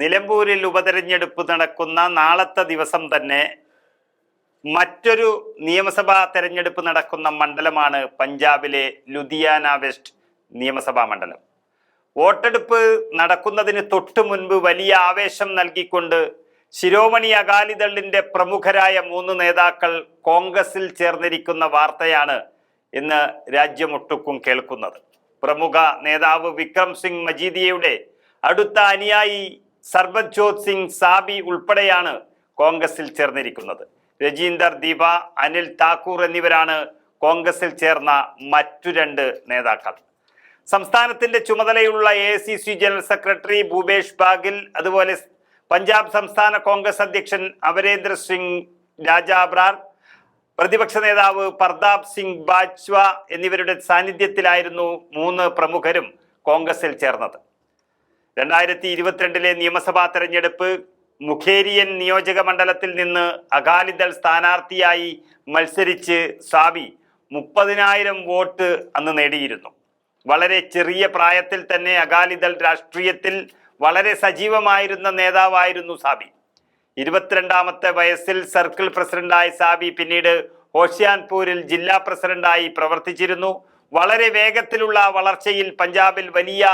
നിലമ്പൂരിൽ ഉപതെരഞ്ഞെടുപ്പ് നടക്കുന്ന നാളത്തെ ദിവസം തന്നെ മറ്റൊരു നിയമസഭാ തെരഞ്ഞെടുപ്പ് നടക്കുന്ന മണ്ഡലമാണ് പഞ്ചാബിലെ ലുധിയാന വെസ്റ്റ് നിയമസഭാ മണ്ഡലം. വോട്ടെടുപ്പ് നടക്കുന്നതിന് തൊട്ടു മുൻപ് വലിയ ആവേശം നൽകിക്കൊണ്ട് ശിരോമണി അകാലിദളിന്റെ പ്രമുഖരായ മൂന്ന് നേതാക്കൾ കോൺഗ്രസിൽ ചേർന്നിരിക്കുന്ന വാർത്തയാണ് ഇന്ന് രാജ്യമൊട്ടുക്കും കേൾക്കുന്നത്. പ്രമുഖ നേതാവ് വിക്രം സിംഗ് മജീദിയയുടെ അടുത്ത അനുയായി സർബജ്യോത് സിംഗ് സാബി ഉൾപ്പെടെയാണ് കോൺഗ്രസിൽ ചേർന്നിരിക്കുന്നത്. രജീന്ദർ ദീപ അനിൽ താക്കൂർ എന്നിവരാണ് കോൺഗ്രസിൽ ചേർന്ന മറ്റു രണ്ട് നേതാക്കൾ. സംസ്ഥാനത്തിന്റെ ചുമതലയുള്ള A C C general secretary Bhupesh Baghel അതുപോലെ പഞ്ചാബ് സംസ്ഥാന കോൺഗ്രസ് അധ്യക്ഷൻ അമരേന്ദ്ര സിംഗ് രാജാബ്രാർ പ്രതിപക്ഷ നേതാവ് പ്രതാപ് സിംഗ് ബാജ്വ എന്നിവരുടെ സാന്നിധ്യത്തിലായിരുന്നു മൂന്ന് പ്രമുഖരും കോൺഗ്രസിൽ ചേർന്നത്. രണ്ടായിരത്തി ഇരുപത്തിരണ്ടിലെ നിയമസഭാ തെരഞ്ഞെടുപ്പ് മുഖേരിയൻ നിയോജക മണ്ഡലത്തിൽ നിന്ന് അകാലിദൾ സ്ഥാനാർത്ഥിയായി മത്സരിച്ച് സാബി മുപ്പതിനായിരം വോട്ട് അന്ന് നേടിയിരുന്നു. വളരെ ചെറിയ പ്രായത്തിൽ തന്നെ അകാലിദൾ രാഷ്ട്രീയത്തിൽ വളരെ സജീവമായിരുന്ന നേതാവായിരുന്നു സാബി. ഇരുപത്തിരണ്ടാമത്തെ വയസ്സിൽ സർക്കിൾ പ്രസിഡന്റായ സാബി പിന്നീട് ഹോഷിയാൻപൂരിൽ ജില്ലാ പ്രസിഡന്റായി പ്രവർത്തിച്ചിരുന്നു. വളരെ വേഗത്തിലുള്ള വളർച്ചയിൽ പഞ്ചാബിൽ വലിയ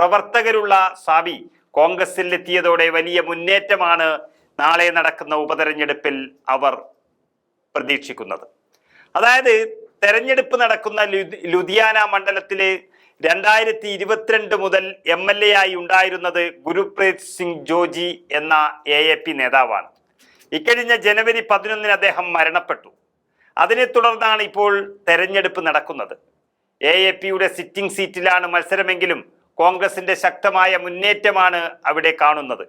പ്രവർത്തകരുള്ള സാബി കോൺഗ്രസിൽ എത്തിയതോടെ വലിയ മുന്നേറ്റമാണ് നാളെ നടക്കുന്ന ഉപതെരഞ്ഞെടുപ്പിൽ അവർ പ്രതീക്ഷിക്കുന്നത്. അതായത് തെരഞ്ഞെടുപ്പ് നടക്കുന്ന ലുധി- ലുധിയാന മണ്ഡലത്തിലെ രണ്ടായിരത്തി ഇരുപത്തിരണ്ട് മുതൽ എം എൽ എ ആയി ഉണ്ടായിരുന്നത് ഗുരുപ്രീത് സിംഗ് ജോജി എന്ന എ എ പി നേതാവാണ്. ഇക്കഴിഞ്ഞ ജനുവരി പതിനൊന്നിന് അദ്ദേഹം മരണപ്പെട്ടു. അതിനെ തുടർന്നാണ് ഇപ്പോൾ തെരഞ്ഞെടുപ്പ് നടക്കുന്നത്. എ എ പിയുടെ സിറ്റിംഗ് സീറ്റിലാണ് മത്സരമെങ്കിലും കോൺഗ്രസിന്റെ ശക്തമായ മുന്നേറ്റമാണ് അവിടെ കാണുന്നത്.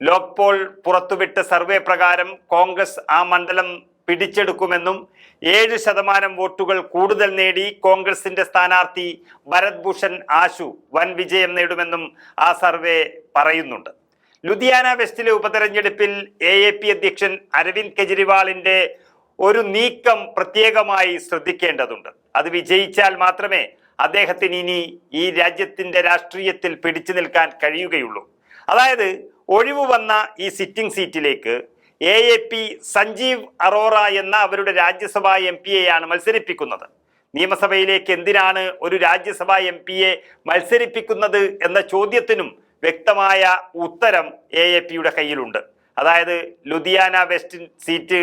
ലോക്പോൾ പുറത്തുവിട്ട സർവേ പ്രകാരം കോൺഗ്രസ് ആ മണ്ഡലം പിടിച്ചെടുക്കുമെന്നും ഏഴ് ശതമാനം വോട്ടുകൾ കൂടുതൽ നേടി കോൺഗ്രസിന്റെ സ്ഥാനാർത്ഥി ഭരത് ഭൂഷൺ ആശു വൻ വിജയം നേടുമെന്നും ആ സർവേ പറയുന്നുണ്ട്. ലുധിയാന വെസ്റ്റിലെ ഉപതെരഞ്ഞെടുപ്പിൽ എ എ പി അധ്യക്ഷൻ അരവിന്ദ് കെജ്രിവാളിന്റെ ഒരു നീക്കം പ്രത്യേകമായി ശ്രദ്ധിക്കേണ്ടതുണ്ട്. അത് വിജയിച്ചാൽ മാത്രമേ അദ്ദേഹത്തിന് ഇനി ഈ രാജ്യത്തിന്റെ രാഷ്ട്രീയത്തിൽ പിടിച്ചു നിൽക്കാൻ കഴിയുകയുള്ളൂ. അതായത് ഒഴിവ് വന്ന ഈ സിറ്റിംഗ് സീറ്റിലേക്ക് A A P Sanjeev Arora എന്ന അവരുടെ രാജ്യസഭാ എം പി എയാണ് മത്സരിപ്പിക്കുന്നത്. നിയമസഭയിലേക്ക് എന്തിനാണ് ഒരു രാജ്യസഭാ എം പിയെ മത്സരിപ്പിക്കുന്നത് എന്ന ചോദ്യത്തിനും വ്യക്തമായ ഉത്തരം എ എ പിയുടെ കയ്യിലുണ്ട്. അതായത് Ludhiana west seat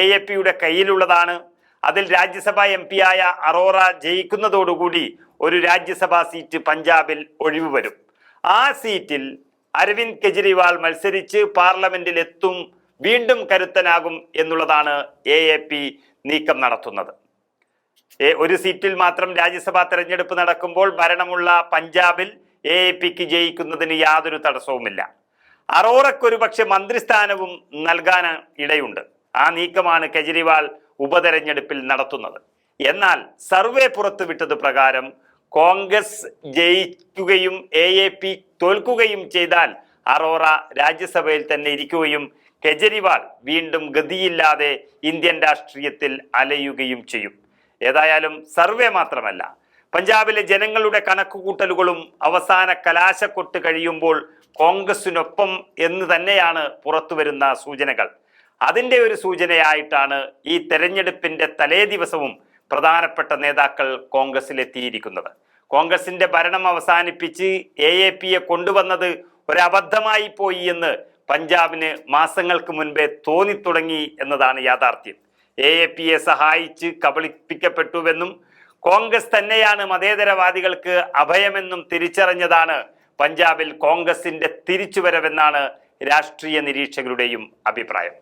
A A പിയുടെ കയ്യിലുള്ളതാണ്. അതിൽ രാജ്യസഭ എം പി ആയ അറോറ ജയിക്കുന്നതോടുകൂടി ഒരു രാജ്യസഭാ സീറ്റ് പഞ്ചാബിൽ ഒഴിവ് വരും. ആ സീറ്റിൽ അരവിന്ദ് കെജ്രിവാൾ മത്സരിച്ച് പാർലമെന്റിൽ എത്തും വീണ്ടും കരുത്തനാകും എന്നുള്ളതാണ് എ എ പി നീക്കം നടത്തുന്നത്. ഒരു സീറ്റിൽ മാത്രം രാജ്യസഭാ തെരഞ്ഞെടുപ്പ് നടക്കുമ്പോൾ ഭരണമുള്ള പഞ്ചാബിൽ എ എ പിക്ക് ജയിക്കുന്നതിന് യാതൊരു തടസ്സവുമില്ല. അറോറയ്ക്ക് ഒരു പക്ഷെ മന്ത്രിസ്ഥാനവും നൽകാൻ ഇടയുണ്ട്. ആ നീക്കമാണ് കെജ്രിവാൾ ഉപതെരഞ്ഞെടുപ്പിൽ നടത്തുന്നത്. എന്നാൽ സർവേ പുറത്തുവിട്ടത് പ്രകാരം കോൺഗ്രസ് ജയിക്കുകയും എ എ പി തോൽക്കുകയും ചെയ്താൽ അറോറ രാജ്യസഭയിൽ തന്നെ ഇരിക്കുകയും കെജ്രിവാൾ വീണ്ടും ഗതിയില്ലാതെ ഇന്ത്യൻ രാഷ്ട്രീയത്തിൽ അലയുകയും ചെയ്യും. ഏതായാലും സർവേ മാത്രമല്ല പഞ്ചാബിലെ ജനങ്ങളുടെ കണക്കുകൂട്ടലുകളും അവസാന കലാശക്കൊട്ട് കഴിയുമ്പോൾ കോൺഗ്രസിനൊപ്പം എന്ന് തന്നെയാണ് പുറത്തുവരുന്ന സൂചനകൾ. അതിന്റെ ഒരു സൂചനയായിട്ടാണ് ഈ തെരഞ്ഞെടുപ്പിന്റെ തലേ ദിവസവും പ്രധാനപ്പെട്ട നേതാക്കൾ കോൺഗ്രസിലെത്തിയിരിക്കുന്നത് കോൺഗ്രസിന്റെ ഭരണം അവസാനിപ്പിച്ച് എ എ പിയെ കൊണ്ടുവന്നത് ഒരബദ്ധമായി പോയി എന്ന് പഞ്ചാബിന് മാസങ്ങൾക്ക് മുൻപേ തോന്നിത്തുടങ്ങി എന്നതാണ് യാഥാർത്ഥ്യം. എ എ പിയെ സഹായിച്ച് കബളിപ്പിക്കപ്പെട്ടുവെന്നും കോൺഗ്രസ് തന്നെയാണ് മതേതരവാദികൾക്ക് അഭയമെന്നും തിരിച്ചറിഞ്ഞതാണ് പഞ്ചാബിൽ കോൺഗ്രസിന്റെ തിരിച്ചുവരവെന്നാണ് രാഷ്ട്രീയ നിരീക്ഷകരുടെയും അഭിപ്രായം.